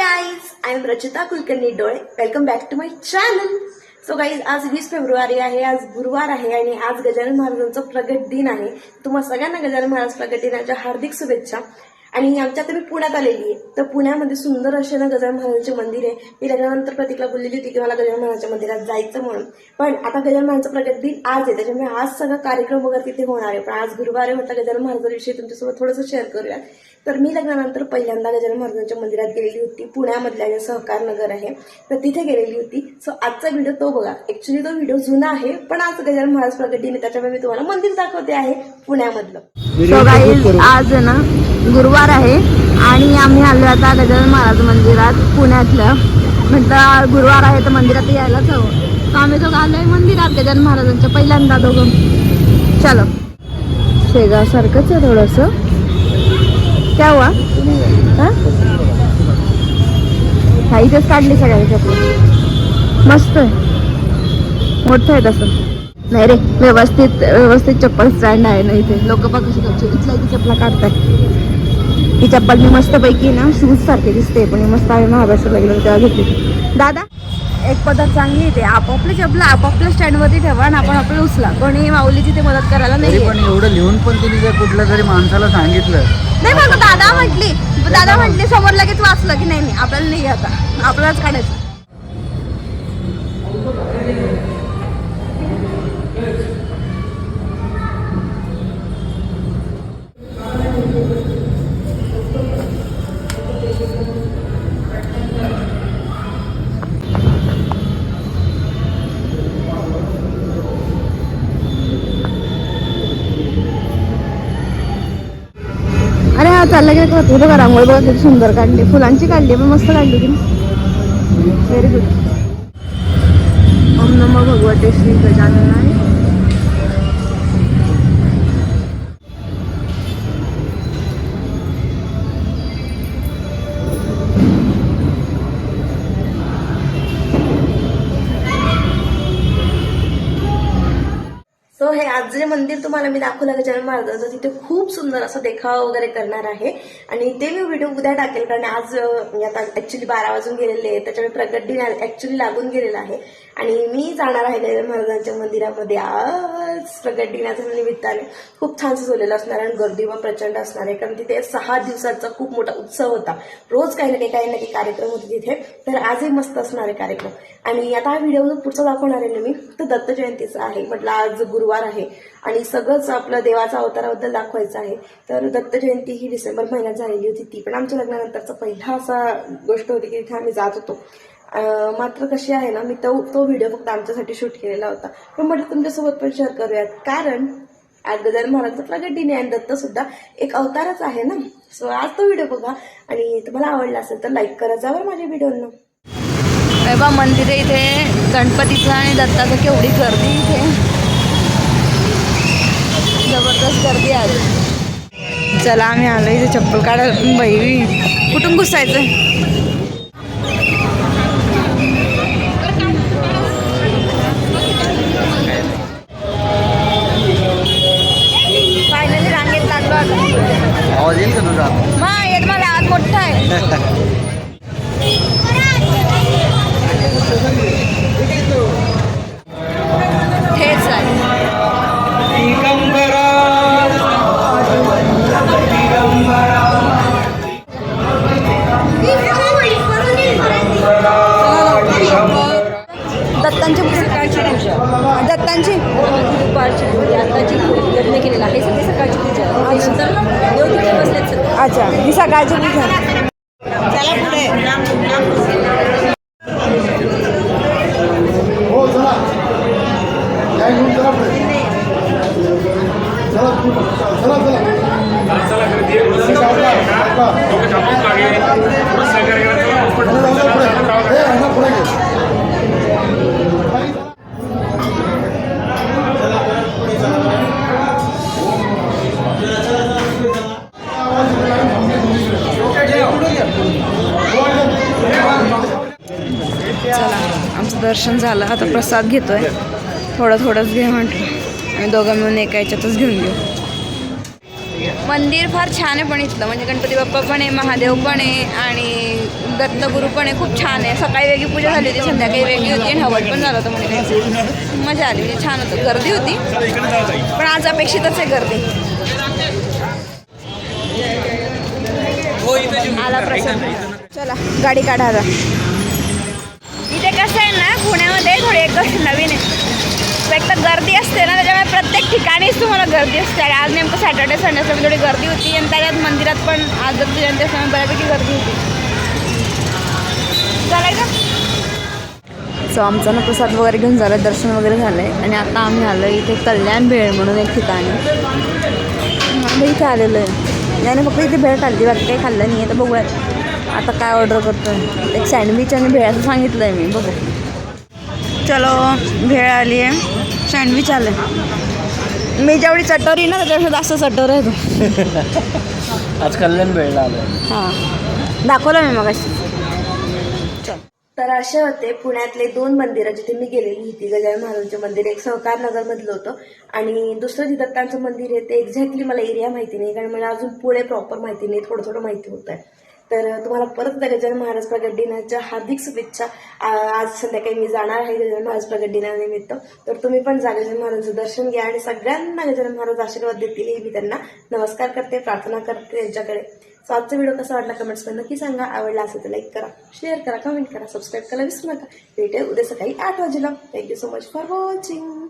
Guys I am Rachita Kulkarni डोळे welcome back to my channel so guys आज वीस February आहे आज गुरुवार आहे आणि आज गजानन महाराजांचा प्रगट दिन आहे. तुम्हा सगळ्यांना गजानन महाराज प्रगट दिनाच्या हार्दिक शुभेच्छा. आणि आमच्या आता मी पुण्यात आलेली आहे. तर पुण्यामध्ये सुंदर असे ना गजानन महाराजांचे मंदिर आहे. मी त्याच्यानंतर प्रतीकला बोललेली होती की मला गजानन महाराजांच्या मंदिरात जायचं म्हणून. पण आता गजानन महाराजांचा प्रगत दिन आज आहे. त्याच्यामुळे आज सगळं कार्यक्रम वगैरे तिथे होणार आहे. पण आज गुरुवार आहे म्हटलं गजानन महाराजांविषयी तुमच्यासोबत थोडंसं शेअर करूया तर मी लग्नानंतर पहिल्यांदा गजानन महाराजांच्या मंदिरात गेलेली होती. पुण्यामधल्या जे सहकार नगर आहे. तर तिथे गेलेली होती. सो आजचा व्हिडिओ तो बघा. ऍक्च्युली तो व्हिडिओ जुना आहे पण आज गजानन महाराज प्रगट दिन आहे, त्याच्यामुळे मी तुम्हाला मंदिर दाखवते आहे पुण्यामधलं. आज ना गुरुवार आहे आणि आम्ही आलो आता गजानन महाराज मंदिरात पुण्यातलं. म्हटलं गुरुवार आहे तर मंदिरात यायलाच हवं. तर आम्ही दोघं आलोय मंदिरात गजानन महाराजांच्या पहिल्यांदा दोघं. चलो. शेगावसारखंच आहे थोडंसं. क्या हा? इथेच काढली सगळ्यांच्या मस्त आहे. मोठं आहे तसं. नाही रे व्यवस्थित व्यवस्थित चप्पल स्टँड आहे ना इथे. लोक बघ कशी कशी इथल्या इथे चपला काढतात ही चप्पल मी मस्त पैकी ना शूज सारखी दिसते पण ही मस्त आहे महाराष्ट्राला गेलो तेव्हा घेतली दादा? एक पद्धत चांगली इथे आपापली चपला आपापल्या स्टँडवरती ठेवा आणि आपण आपलं उचला कोणी माऊली तिथे मदत करायला नाही पण एवढं लिहून पण तिने जर कुठल्या तरी माणसाला सांगितलं. नाही मग दादा म्हटली दादा म्हटली समोर लगेच वाचलं की नाही नाही आपल्याला नाही आता. आपल्यालाच काढायचं. अरे चाललं चालला गेला का तुला रांगोळी बघा किती सुंदर काढली. फुलांची काढली पण मस्त काढली की व्हेरी गुड ओम नम भगवते श्री गजाननाय सो हे आज जे मंदिर तुम्हाला मी दाखवलं गजानन महाराजांचं तिथे खूप सुंदर असं देखावा वगैरे करणार आहे. आणि ते मी व्हिडिओ उद्या टाकेल कारण आज मी आता ऍक्च्युली बारा वाजून गेलेले आहे त्याच्यामुळे प्रगट दिन ऍक्च्युली लागून गेलेला आहे. आणि मी जाणार आहे गजानन महाराजांच्या मंदिरामध्ये आज प्रगट दिनाच्या निमित्ताने. खूप छान सजवलेलं असणार आणि गर्दी पण प्रचंड असणार आहे कारण तिथे सहा दिवसाचा खूप मोठा उत्सव होता. रोज काही ना काही काही ना काही कार्यक्रम होते तिथे. तर आजही मस्त असणार आहे कार्यक्रम. आणि आता हा व्हिडिओ पुढचा दाखवणार आहे ना मी तर दत्त जयंतीचा आहे. म्हटलं आज गुरुवार आहे आणि सगळंच आपलं देवाचा अवताराबद्दल दाखवायचं आहे. तर दत्त जयंती ही डिसेंबर महिन्यात झालेली होती. ती पण आमच्या लग्नानंतरचा पहिला असा गोष्ट होती की तिथे आम्ही जात होतो. मात्र कशी आहे ना मी तो तो व्हिडिओ फक्त आमच्यासाठी शूट केलेला होता. पण म्हटलं तुमच्यासोबत पण शेअर करूयात. कारण आज गजानन महाराजचं प्रगतीने आणि दत्त सुद्धा एक अवतारच आहे ना. सो आज तो व्हिडिओ बघा. आणि तुम्हाला आवडला असेल तर लाईक करा. जावर माझ्या व्हिडिओनं बा मंदिर इथे गणपतीचं आणि दत्ताचं केवढी गर्दी इथे. जबरदस्त गर्दी आली चला आम्ही आलो इथे चप्पल काढायला बाई कुठून घुसायचं आताची लग्न केलेलं आहे. सगळी सकाळची पूजा देव तिथे बसलेत अच्छा ही सकाळची पूजा. चला पुढे. हो चला. या घेऊन चला पुढे. चला तुम्ही पण. चला. चला दर्शन झालं. आता प्रसाद घेतोय. थोडं थोडंच घे म्हटलं. आणि दोघं मिळून एका याच्यातच घेऊन घेऊ. मंदिर फार छान आहे पण इथलं. म्हणजे गणपती बाप्पा पण आहे महादेव पण आहे आणि दत्तगुरू पण आहे. खूप छान आहे. सकाळी वेगळी पूजा झाली होती संध्याकाळी वेगळी होती आणि हवन पण झालं होतं म्हणजे मजा आली. म्हणजे छान होतं. गर्दी होती. पण आज अपेक्षितच आहे गर्दी. आला प्रसन्न चला गाडी काढा आता इथे कसं आहे ना पुण्यामध्ये थोडी एक गोष्ट नवीन आहे एक तर गर्दी असते ना त्याच्यामुळे प्रत्येक ठिकाणीच तुम्हाला गर्दी असते. आज नेमकं सॅटर्डे संडे असल्यामुळे थोडी गर्दी होती. आणि त्याच्यात मंदिरात पण आज दत्त जयंती असल्यामुळे बऱ्यापैकी गर्दी होती. चालायचं सो आमचा ना प्रसाद वगैरे घेऊन झालं दर्शन वगैरे झालं आहे आणि आता आम्ही आलो इथे कल्याण भेळ म्हणून एक ठिकाणी. आम्ही इथे आलेलो आहे याने फक्त इथे भेळ खाल्ली बाकी काही खाल्लं नाही आहे तर बघूया. आता काय ऑर्डर करतो एक सँडविच आणि भेळ असं सांगितलं आहे मी. बघू. चलो भेळ आली आहे सँडविच आलं आहे मी जेवढी चटोरी ना त्याच्यापेक्षा जास्त चटोर आहे तो. आज कल्याण वेळला आलं हां. दाखवलं मी मग तर असे होते पुण्यातले दोन मंदिरं जिथे मी गेलेली होती गजानन महाराजांचे मंदिर. एक सहकार नगर मधलं होतं आणि दुसरं जे दत्तांचं मंदिर आहे ते एक्झॅक्टली मला एरिया माहिती नाही कारण मला अजून पुढे प्रॉपर माहिती नाही थोडं थोडं माहिती होत आहे तर तुम्हाला परत एकदा गजानन महाराज प्रगट दिनाच्या हार्दिक शुभेच्छा. आज संध्याकाळी मी जाणार आहे गजानन महाराज प्रगट दिनानिमित्त. तर तुम्ही पण जा गजानन महाराजांचं दर्शन घ्या आणि सगळ्यांना गजानन महाराज आशीर्वाद देतील हे मी त्यांना नमस्कार करते प्रार्थना करते त्यांच्याकडे सो आजचा व्हिडिओ कसा वाटला कमेंट्समध्ये नक्की सांगा. आवडला असेल तर लाईक करा शेअर करा कमेंट करा सबस्क्राईब करा विसरू नका. भेटेल उद्या सकाळी आठ वाजेला. Thank you so much for watching